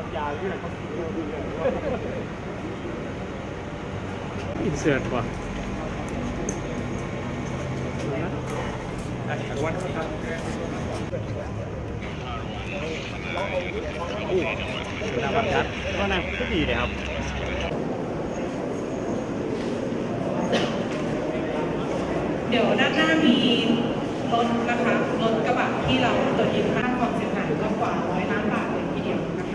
อินเสิร์ตว่ะก็นั่งก็ดีเลยครับเดี๋ยวด้านหน้ามีรถนะคะรถกระบะที่เราตรวจยึดค่าความเสียหายก็กว่าร้อยทีเดียวนะค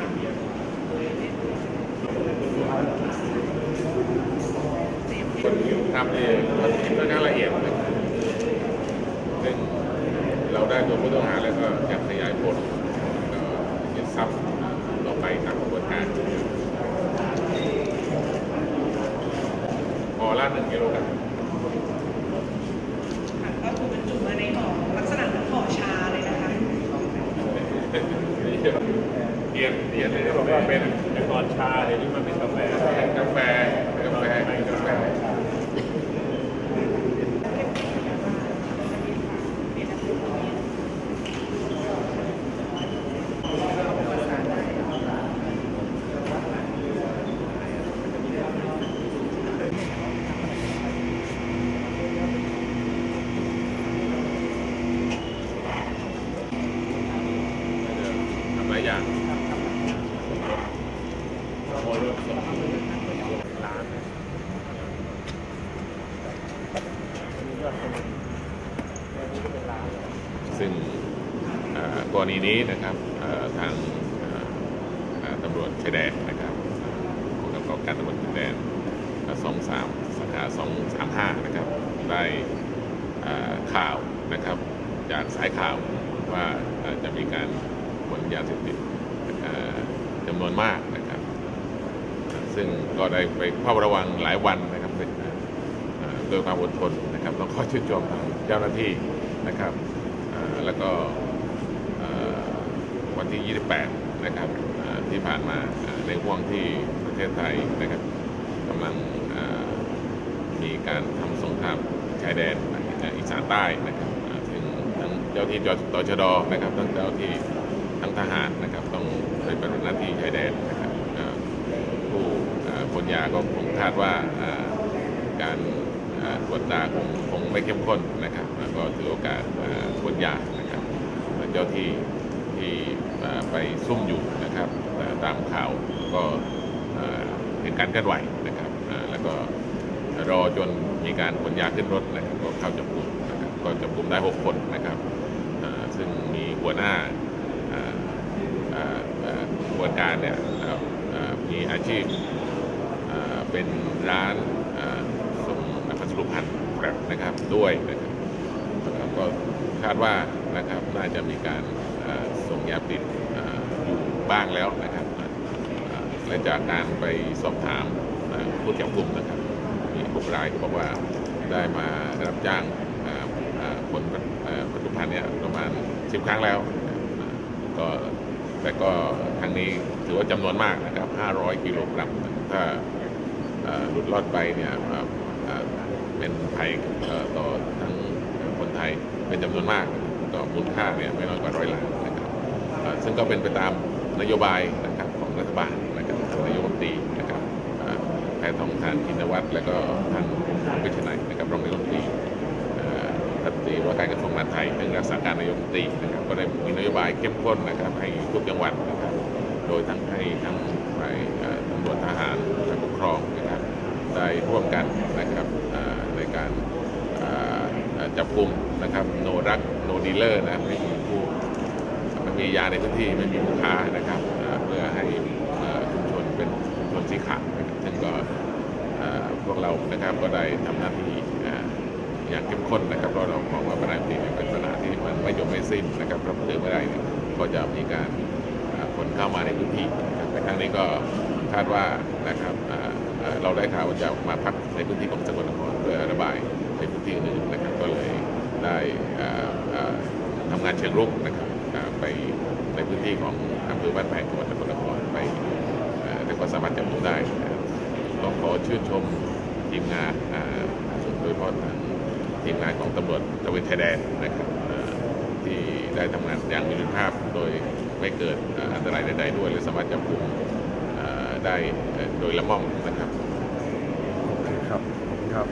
ะ ทำเนี่ยค่อนข้างละเอียดนะครับซึ่งเราได้ตัวผู้ต้องหาแล้วก็จะขยายผลก็ยึดทรัพย์ต่อไปตามกระบวนการพอละหนึ่งกิโลกรัมค่ะก็คือบรรจุมาในห่อลักษณะเหมือนห่อชาเลยนะคะเทียนเทียนเลยบอกว่าเป็นแต่ก่อนชาเดี๋ยวนี้มันเป็นกาแฟกาแฟกาแฟกาแฟ อย่างโอ้ยล้านซึ่งกรณีนี้นะครับทางตำรวจชายแดนนะครับผู้กำกับการตำรวจชายแดนสองสามสาขาสองสามห้านะครับได้ข่าวนะครับจากสายข่าวว่าจะมีการ นยาเสพติดจำนวนมากนะครับ ซึ่งก็ได้ไปเฝ้าระวังหลายวันนะครับเป็นเอ่อด้วยความอดทนนะครับต้องขอชื่นชมทางเจ้าหน้าที่นะครับแล้วก็วันที่ 28 นะครับที่ผ่านมาในห่วงที่ประเทศไทยนะครับกำลังมีการทำสงครามชายแดนเอ่ออีสานใต้นะครับซึ่งทั้งเจ้าที่จตชดนะครับทั้งเจ้าที่ ทั้งทหารนะครับต้องไปปฏิบัติหน้าที่ชายแดนนะครับผู้คนยาก็คงคาดว่าการตรวจตาคงคงไม่เข้มข้นนะครับแล้วก็ถือโอกาสคนยานะครับเจ้าที่ที่ไปซุ่มอยู่นะครับเอ่ตามข่าวก็เห็นการเคลื่อนไหวนะครับแล้วก็รอจนมีการขนยาขึ้นรถนะครับก็เข้าจับกลุ่มนะครับก็จับกลุ่มได้ 6 คนนะครับซึ่งมีหัวหน้าเอ่อ เอ่อเอ่อกระบ วนการเนี่ยนะครับมีอาชีพเป็นร้านส่งพัสดุพันธุ์แกร็บนะครับด้วยนะครับก็คาดว่านะครับน่าจะมีการส่งยาปิดอยู่บ้างแล้วนะครับและจากการไปสอบถามผู้จับกลุ่มนะครับมีหกรายที่บอกว่าได้มารับจ้างเอ่อเอ่อขนเอ่อพัสดุพันธ์เนี่ยประมาณ 10 ครั้งแล้ว ก็ แต่ก็ครั้งนี้ถือว่าจำนวนมากนะครับ 500 กิโลกรัม ถ้าหลุดรอดไปเนี่ยเป็นภัยต่อทั้งคนไทยเป็นจำนวนมากต่อมูลค่าเนี่ยไม่น้อยกว่าร้อยล้านนะครับซึ่งก็เป็นไปตามนโยบายนะครับของรัฐบาลนะครับทางนายกรัฐมนตรีนะครับแพทองทานชินวัตรและก็ทาง ไทยซึ่งรักษาการนายกตีนะครับก็ได้มีนโยบายเข้มข้นนะครับให้ทุกจังหวัดนะครับโดยทั้งให้ทั้งฝ่ายตำรวจทหารฝ่ายปกครองนะครับได้ร่วมกันนะครับในการจับกลุ่มนะครับโนรักโนดีลเลอร์นะไม่มีผู้ไม่มียาในพื้นที่ไม่มีผู้ค้านะครับเพื่อให้ชุมชนเป็นชุมชนสี่ขาวนะครับซึ่งก็พวกเรานะครับก็ได้ทำหน้าที่ อย่างเข้มข้นนะครับเพราะเรามองว่าปัญหาที่เป็นปัญหาที่มันไม่จบไม่สิ้นนะครับเราเจอเมื่อไหรเนี่ยก็จะมีการคนเข้ามาในพื้นที่ในครั้งนี้ก็คาดว่านะครับเราได้ข่าวว่าจะมาพักในพื้นที่ของสกลนครเพื่อระบายในพื้นที่อื่นนะครับก็เลยได้อ่าอ่าทำงานเชิงรุกนะครับไปในพื้นที่ของอำเภอบ้านแพงจังหวัดสกลนครไปอ่าแล้วก็สามารถจับกุมได้ต้องขอชื่นชมทีมงานโดยเฉพาะทาง ทีมงานของตำรวจตะเวนชายแดนนะครับที่ได้ทำงานอย่างมีประสิทธิภาพโดยไม่เกิดอันตรายใดๆด้วย และสามารถจับกลุ่มได้โดยละม่อมนะครับครับครับ